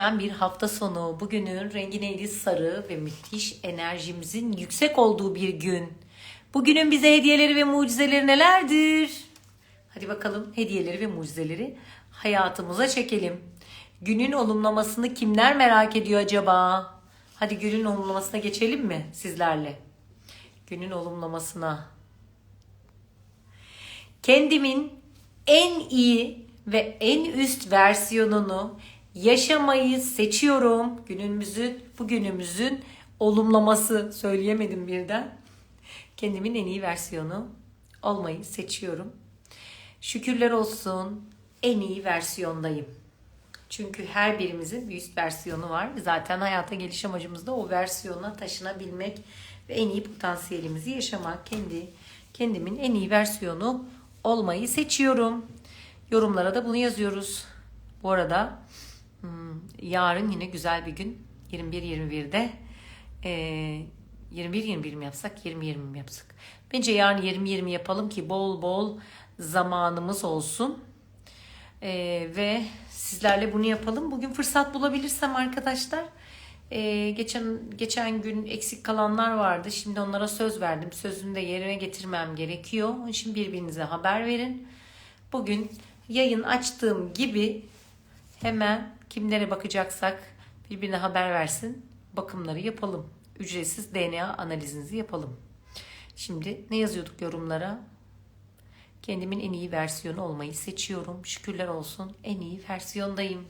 Ben bir hafta sonu bugünün rengi neydi sarı ve müthiş enerjimizin yüksek olduğu bir gün. Bugünün bize hediyeleri ve mucizeleri nelerdir? Hadi bakalım hediyeleri ve mucizeleri hayatımıza çekelim. Günün olumlamasını kimler merak ediyor acaba? Hadi günün olumlamasına geçelim mi sizlerle? Günün olumlamasına. Kendimin en iyi ve en üst versiyonunu yaşamayı seçiyorum. Günümüzün, bugünümüzün olumlaması söyleyemedim birden. Kendimin en iyi versiyonu olmayı seçiyorum. Şükürler olsun en iyi versiyondayım. Çünkü her birimizin bir üst versiyonu var. Zaten hayata geliş amacımız da o versiyona taşınabilmek ve en iyi potansiyelimizi yaşamak. Kendi kendimin en iyi versiyonu olmayı seçiyorum. Yorumlara da bunu yazıyoruz. Bu arada yarın yine güzel bir gün. 21-21'de ee, 21-21 mi yapsak 20-20 mi yapsak? Bence yarın 20-20 yapalım ki bol bol zamanımız olsun. Ee, ve sizlerle bunu yapalım. Bugün fırsat bulabilirsem arkadaşlar. ee, geçen geçen gün eksik kalanlar vardı. Şimdi onlara söz verdim. Sözünü de yerine getirmem gerekiyor. Onun için birbirinize haber verin. Bugün yayın açtığım gibi hemen kimlere bakacaksak birbirine haber versin. Bakımları yapalım. Ücretsiz DNA analizinizi yapalım. Şimdi ne yazıyorduk yorumlara? Kendimin en iyi versiyonu olmayı seçiyorum. Şükürler olsun en iyi versiyondayım.